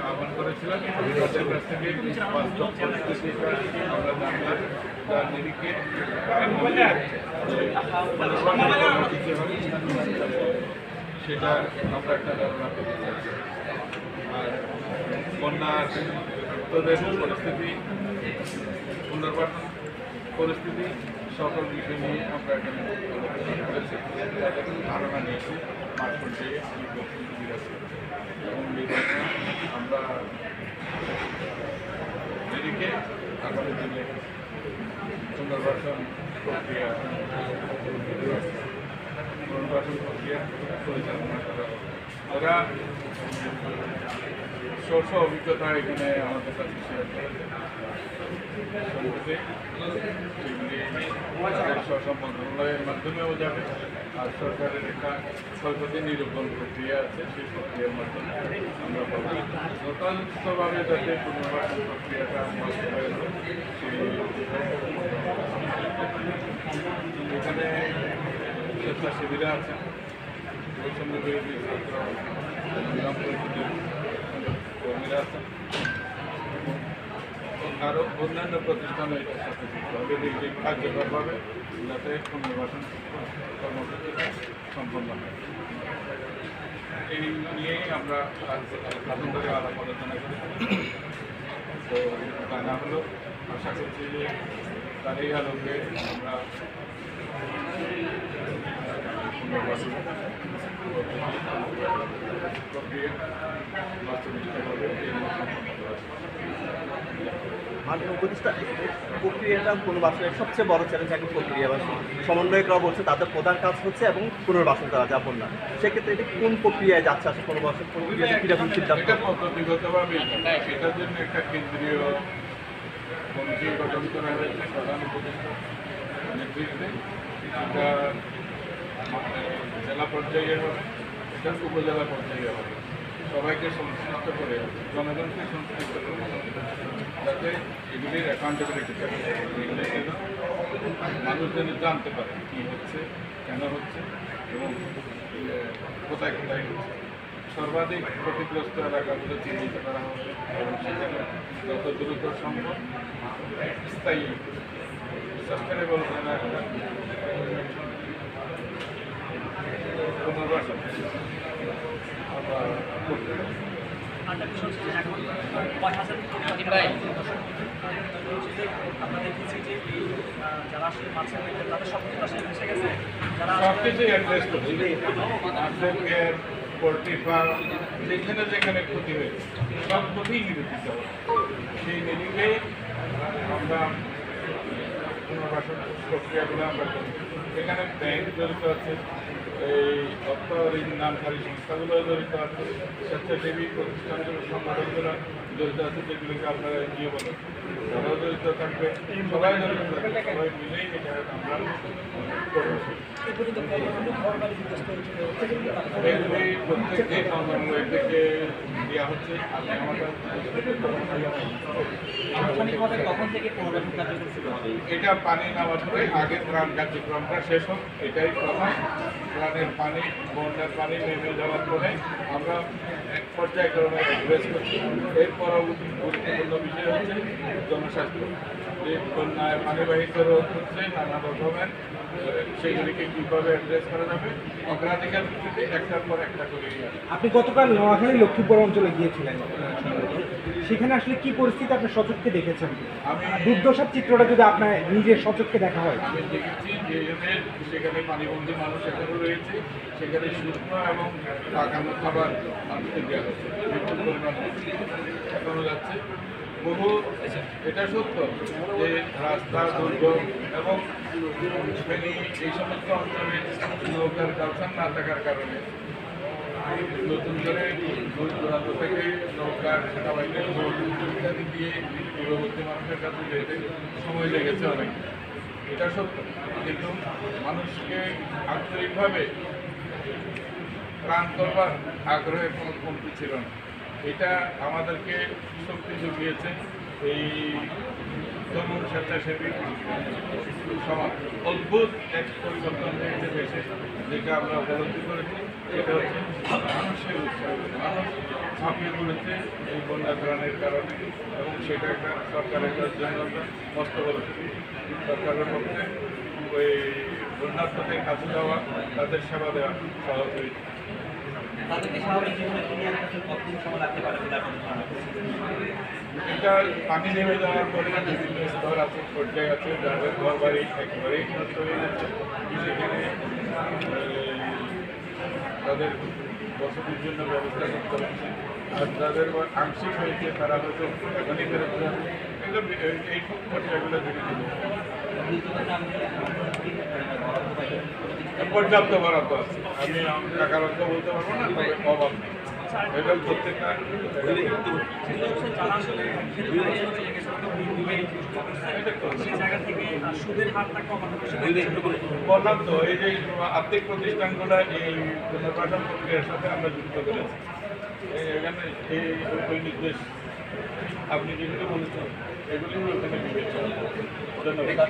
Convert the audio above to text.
আহ্বান করেছিলাম আমরা জানলাম তার সেটা আমরা একটা ধারণা পেতে চাচ্ছি। আর বন্যার তোদের পরিস্থিতি পুনর্বাসন পরিস্থিতি, সকল বিষয় নিয়ে আমরা এখানে ধারণা নিয়েছি মাঠ পর্যায়ে পরিস্থিতি বিরাজ এবং আমরা এদিকে আগামী দিনে পুনর্বাসন প্রক্রিয়া পুনর্বাসন প্রক্রিয়া পরিচালনা করা ওরা স্ব অভিজ্ঞতা এখানে আমাদের কাছে মন্ত্রণালয়ের মাধ্যমেও যাবে। আর সরকারের একটা ক্ষয়ক্ষতি নিরূপণ প্রক্রিয়া আছে, সেই প্রক্রিয়ার মাধ্যমে আমরা পাবো। যথাযথভাবে যাতে পুনর্বাসন প্রক্রিয়াটা এখানে স্বেচ্ছাসেবীরা আছেন বিরোধী ছাত্র সংগ্রাম পরিষদের কর্মীরা আছেন আরও অন্যান্য প্রতিষ্ঠান এটার সাথে যুক্ত হবে এই কার্যকরভাবে যাতে পুনর্বাসন কর্মসূচিটা সম্পন্ন হয় এই নিয়েই আমরা প্রথম করে আলাপ আলোচনা করি তো জানা হলো আশা করছি যে তারই আলোকে আমরা পুনর্বাসন মাননীয় উপদেষ্টা প্রক্রিয়াটা পুনর্বাসনের সবচেয়ে বড় চ্যালেঞ্জ এখন প্রক্রিয়া বা সমন্বয়করা বলছে, তাদের প্রধান কাজ হচ্ছে এবং পুনর্বাসন করা যাপন না সেক্ষেত্রে এটি কোন প্রক্রিয়ায় যাচ্ছে? আসলে পুনর্বাসন প্রক্রিয়া কীরকম সিদ্ধান্ত? এটার জন্য একটা কেন্দ্রীয় কমিটি গঠন করা হয়েছে, প্রধান উপদেষ্টা। নেতৃত্বে জেলা পর্যায়ে হবে এটা উপজেলা পর্যায়ে হবে সবাইকে সংশ্লিষ্ট করে, জনগণকে সংশ্লিষ্ট করে যাতে এগুলির অ্যাকাউন্টেবিলিটি থাকে মানুষ যেন জানতে পারে কী হচ্ছে, কেন হচ্ছে এবং কোথায় কোথায় হচ্ছে। সর্বাধিক ক্ষতিগ্রস্ত এলাকাগুলো চিহ্নিত করা হবে এবং সেখানে যত দ্রুত সম্ভব স্থায়ী সাস্টেনেবল একটা পুনর্বাসন আমরা করতে পারি। আরেকটা বিষয় হচ্ছে যে এখন কয় হাজার কোটি টাকা হচ্ছে যে আমরা দেখেছি যে এই যারা আসলে মাছের তাদের সব কিছু আসলে ভেসে গেছে। যারা সব আসলে কিছু অ্যাড্রেস করছি পোলট্রি ফার্ম যেখানে যেখানে ক্ষতি হয়েছে সব ক্ষতিই নিরূপিত সেই নিরিখে আমরা পুনর্বাসন প্রক্রিয়াগুলো আমরা করি। এখানে ব্যাংক জড়িত আছে এই অর্থ ঋণ নামধারী সংস্থাগুলো জড়িত আছে। স্বেচ্ছাসেবী প্রতিষ্ঠানগুলো সংগঠনগুলো জড়িত আছে যেগুলোকে আপনারা এনজিও বলেন তারাও জড়িত থাকবে। সবাই জড়িত থাকবে। সবাই মিলেই এটা আমরা এগুলি থেকে দেওয়া হচ্ছে এটা পানি নামার পরে আগের ত্রাণ কার্যক্রমটা শেষ হোক এটাই প্রথম। ত্রাণের পানি, বন্যার পানি নেমে যাওয়ার পরে আমরা এক পর্যায়ক্রমে অ্যাড্রেস করছি। এর পরবর্তী গুরুত্বপূর্ণ বিষয় হচ্ছে জনস্বাস্থ্য। যে বন্যায় পানিবাহিত রোগ হচ্ছে নানা রকমের সেগুলিকে কীভাবে অ্যাড্রেস করা যাবে, অগ্রাধিকার একটার পর একটা করে আপনি গতকাল নোয়াখালী লক্ষ্মীপুর অঞ্চলে গিয়েছিলেন। সেখানে আসলে কি পরিস্থিতি আপনি সচক্ষে দেখেছেন? দুর্দশার চিত্রটা যদি আপনার নিজের সচক্ষে দেখা হয়। আমি দেখেছি যে সেখানে পানিবন্দী মানুষ এখনও রয়েছে। সেখানে শুকনো এবং পাকানো খাবার মানুষকে দেওয়া হচ্ছে। এখনও যাচ্ছে। বহু, এটা সত্য যে রাস্তা, দুর্গম এবং এই সমস্ত অঞ্চলে নৌকার কালচার না থাকার কারণে নতুন করে দূর দূরান্ত থেকে নৌকার সেনাবাহিনীর বোট ইত্যাদি দিয়ে দূরবর্তী মানুষের কাছে যেতে সময় লেগেছে অনেক। এটা সত্য। কিন্তু মানুষকে আন্তরিকভাবে ত্রাণ করবার আগ্রহের কোনো কমতি ছিল না। এটা আমাদেরকে শক্তি জুগিয়েছে এই তরুণ স্বেচ্ছাসেবী সমাজ। অদ্ভুত এক পরিবর্তন হয়েছে শেষে যেটা আমরা উপলব্ধি করেছি। সেটা হচ্ছে মানুষের উৎসাহ মানুষ ঝাঁপিয়ে পড়েছে এই বন্যা ত্রাণের কারণে এবং সেটা একটা সরকারের জন্য মস্ত বড় সরকারের পক্ষে ওই বন্যার্থদের কাছে যাওয়া তাদের সেবা দেওয়া সহজ হয়েছে? এটা পানি নেমে যাওয়ার পরে বিভিন্ন স্তর আছে পর্যায়ে আছে যাদের ঘর বাড়ি একেবারেই নষ্ট হয়ে যাচ্ছে। সেখানে তাদের বসতির জন্য ব্যবস্থা করতে হচ্ছে। আর তাদের আংশিক হয়েছে, তারা হয়তো এখনই ফেরত এগুলো পর্যায়গুলো ধীরে পর্যাপ্ত বরাদ্দ আছে। আমি টাকার অর্থ বলতে পারব না অভাব নেই। এটা প্রত্যেকটা বললাম তো, এই যে আর্থিক প্রতিষ্ঠানগুলো এই পুনর্বাসন প্রক্রিয়ার সাথে আমরা যুক্ত করেছি এখানে এই নির্দেশ আপনি যেগুলো বলেছেন এগুলি ওখানে বিবেচনা ধন্যবাদ।